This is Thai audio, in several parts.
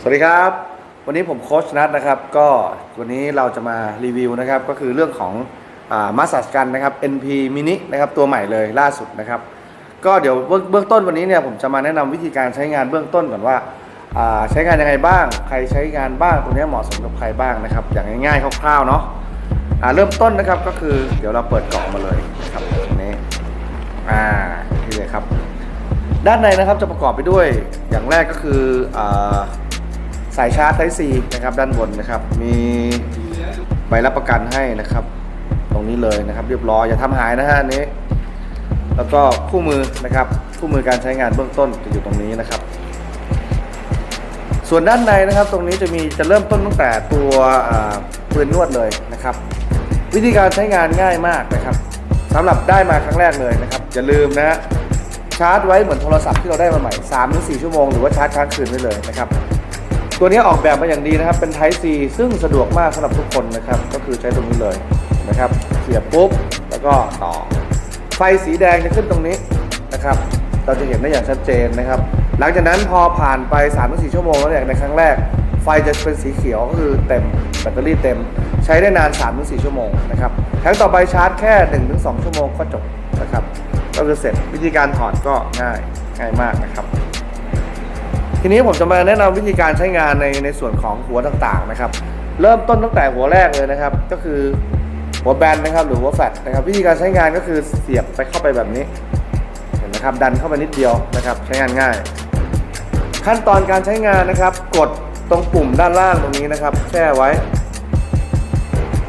สวัสดีครับ วันนี้ผมโค้ชนัทนะครับ ก็วันนี้เราจะมารีวิวนะครับ ก็คือเรื่องของมาส s กันนะครับ NP mini นะครับตัวใหม่เลยล่าสุดนะครับ ก็เดี๋ยวเบื้องต้นวันนี้เนี่ยผมจะมาแนะนำวิธีการใช้งานเบื้องต้นก่อนว่าอาใช้งานยังไงบ้าง ใครใช้งานบ้างตัวนี้เหมาะสมกับใครบ้างนะครับ อย่างง่ายๆคร่าวๆเนาะอาเริ่มต้นนะครับก็คือเดี๋ยวเราเปิดกล่องมาเลยนะครับนี้อ่านี่เลยครับ ด้านในนะครับจะประกอบไปด้วยอย่างแรกก็คืออา สายชาร์จ Type C นะครับด้านบนนะครับ มีใบรับประกันให้นะครับ ตรงนี้เลยนะครับ เรียบร้อยอย่าทำหายนะฮะนี้ แล้วก็คู่มือนะครับคู่มือการใช้งานเบื้องต้นจะอยู่ตรงนี้นะครับ ส่วนด้านในนะครับ ตรงนี้จะมีจะเริ่มต้นตั้งแต่ตัวปืนนวดเลยนะครับ วิธีการใช้งานง่ายมากนะครับสำหรับได้มาครั้งแรกเลยนะครับอย่าลืมนะฮะชาร์จไว้เหมือนโทรศัพท์ที่เราได้มาใหม่3ถึง4ชั่วโมงหรือว่าชาร์จค้างคืนได้เลยนะครับ ตัวนี้ออกแบบมาอย่างดีนะครับ เป็น Type C ซึ่งสะดวกมากสำหรับทุกคนนะครับ ก็คือใช้ตรงนี้เลยนะครับเสียบปุ๊บ แล้วก็ต่อ ไฟสีแดงจะขึ้นตรงนี้นะครับ เราจะเห็นได้อย่างชัดเจนนะครับ หลังจากนั้นพอผ่านไป3ถึง4ชั่วโมงแล้วเนี่ยในครั้งแรก ไฟจะเป็นสีเขียวก็คือเต็มแบตเตอรี่เต็ม ใช้ได้นาน3ถึง4ชั่วโมงนะครับครั้งต่อไปชาร์จแค่1ถึง2ชั่วโมงก็จบนะครับ ก็คือเสร็จวิธีการถอดก็ง่ายง่ายมากนะครับ ทีนี้ผมจะมาแนะนำวิธีการใช้งานในในส่วนของหัวต่างๆนะครับ เริ่มต้นตั้งแต่หัวแรกเลยนะครับ ก็คือหัวแบนนะครับ หรือหัวแฟลตนะครับ วิธีการใช้งานก็คือเสียบไปเข้าไปแบบนี้เห็นไหมครับดันเข้าไปนิดเดียวนะครับ ใช้งานง่าย ขั้นตอนการใช้งานนะครับ กดตรงปุ่มด้านล่างตรงนี้นะครับ แช่ไว้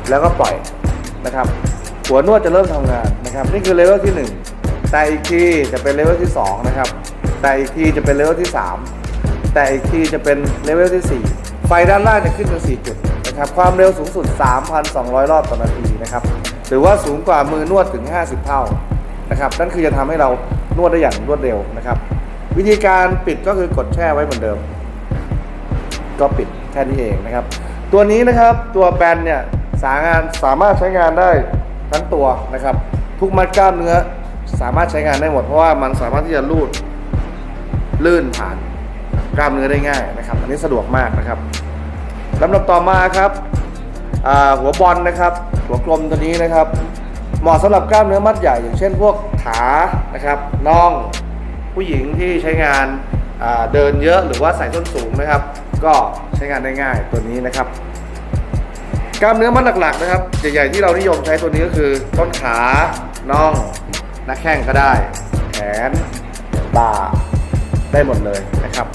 แล้วก็ปล่อยนะครับ หัวนวดจะเริ่มทำงานนะครับ นี่คือเลเวลที่ 1 แต่อีกทีจะเป็นเลเวลที่ 2 นะครับ แต่อีกทีจะเป็นเลเวลที่ 3 แต่อีกทีจะเป็นเลเวลที่ 4 ไฟด้านล่างจะขึ้นเป็น4จุดนะครับความเร็วสูงสุด 3,200 รอบต่อนาทีนะครับหรือว่าสูงกว่ามือนวดถึง 50 เท่านะครับนั่นคือจะทำให้เรานวดได้อย่างรวดเร็วนะครับ วิธีการปิดก็คือกดแช่ไว้เหมือนเดิม ก็ปิดแค่นี้เองนะครับ ตัวนี้นะครับตัวแบนเนี่ยสามารถสามารถใช้งานได้ทั้งตัวนะครับ ทุกมัดกล้ามเนื้อสามารถใช้งานได้หมดเพราะว่ามันสามารถที่จะลูดลื่นผ่าน กล้ามเนื้อได้ง่ายนะครับ อันนี้สะดวกมากนะครับลำดับต่อมาครับหัวบอลนะครับ หัวกลมตัวนี้นะครับ เหมาะสำหรับกล้ามเนื้อมัดใหญ่ อย่างเช่นพวกขานะครับน่องผู้หญิงที่ใช้งานาเดินเยอะหรือว่าใส่ส้นสูงนะครับ ก็ใช้งานได้ง่ายตัวนี้นะครับ กล้ามเนื้อมัดหลักๆนะครับใหญ่ๆที่เรานิยมใช้ตัวนี้ก็คือต้นขาน่องหน้าแข้งก็ได้ แขนบ่าได้หมดเลยนะครับ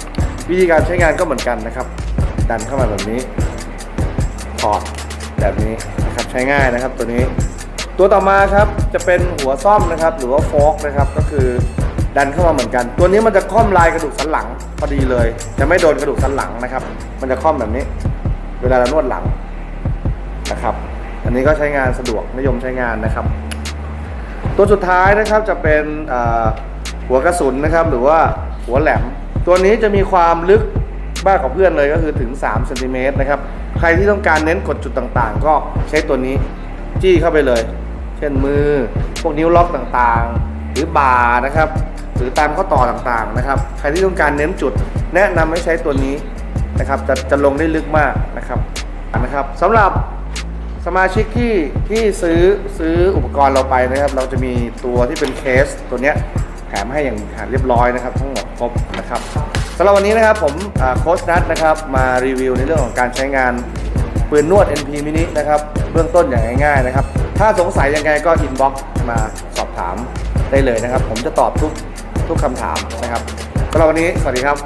วิธีการใช้งานก็เหมือนกันนะครับ ดันเข้ามาแบบนี้ถอดแบบนี้นะครับใช้ง่ายนะครับตัวนี้ ตัวต่อมาครับจะเป็นหัวซ่อมนะครับ หรือว่าโฟกนะครับก็คือดันเข้ามาเหมือนกัน ตัวนี้มันจะค่อมลายกระดูกสันหลังพอดีเลย จะไม่โดนกระดูกสันหลังนะครับ มันจะค่อมแบบนี้ เวลาเรานวดหลังนะครับ อันนี้ก็ใช้งานสะดวกนิยมใช้งานนะครับ ตัวสุดท้ายนะครับจะเป็นหัวกระสุนนะครับ หรือว่าหัวแหลม ตัวนี้จะมีความลึกมากกว่าเพื่อนเลยก็คือถึง3เซนติเมตรนะครับ ใครที่ต้องการเน้นกดจุดต่างๆ ก็ใช้ตัวนี้จี้เข้าไปเลย เช่นมือ พวกนิ้วล็อกต่างๆ หรือบ่านะครับ หรือตามข้อต่อต่างๆนะครับ ใครที่ต้องการเน้นจุด แนะนำให้ใช้ตัวนี้นะครับ จะจะลงได้ลึกมากนะครับนะครับสำหรับสมาชิกที่ที่ซื้อซื้ออุปกรณ์เราไปนะครับ เราจะมีตัวที่เป็นเคสตัวเนี้ย มให้อย่างเรียบร้อยนะครับ ทั้งหมดครบนะครับสำหรับวันนี้นะครับผมโค้ชนัทนะครับมารีวิวในเรื่องของการใช้งานปืนนวด NP mini นะครับเบื้องต้นอย่างง่ายๆนะครับถ้าสงสัยยังไงก็อินบ็อกซ์มาสอบถามได้เลยนะครับ ผมจะตอบทุกทุกคำถามนะครับสำหรับวันนี้สวัสดีครับ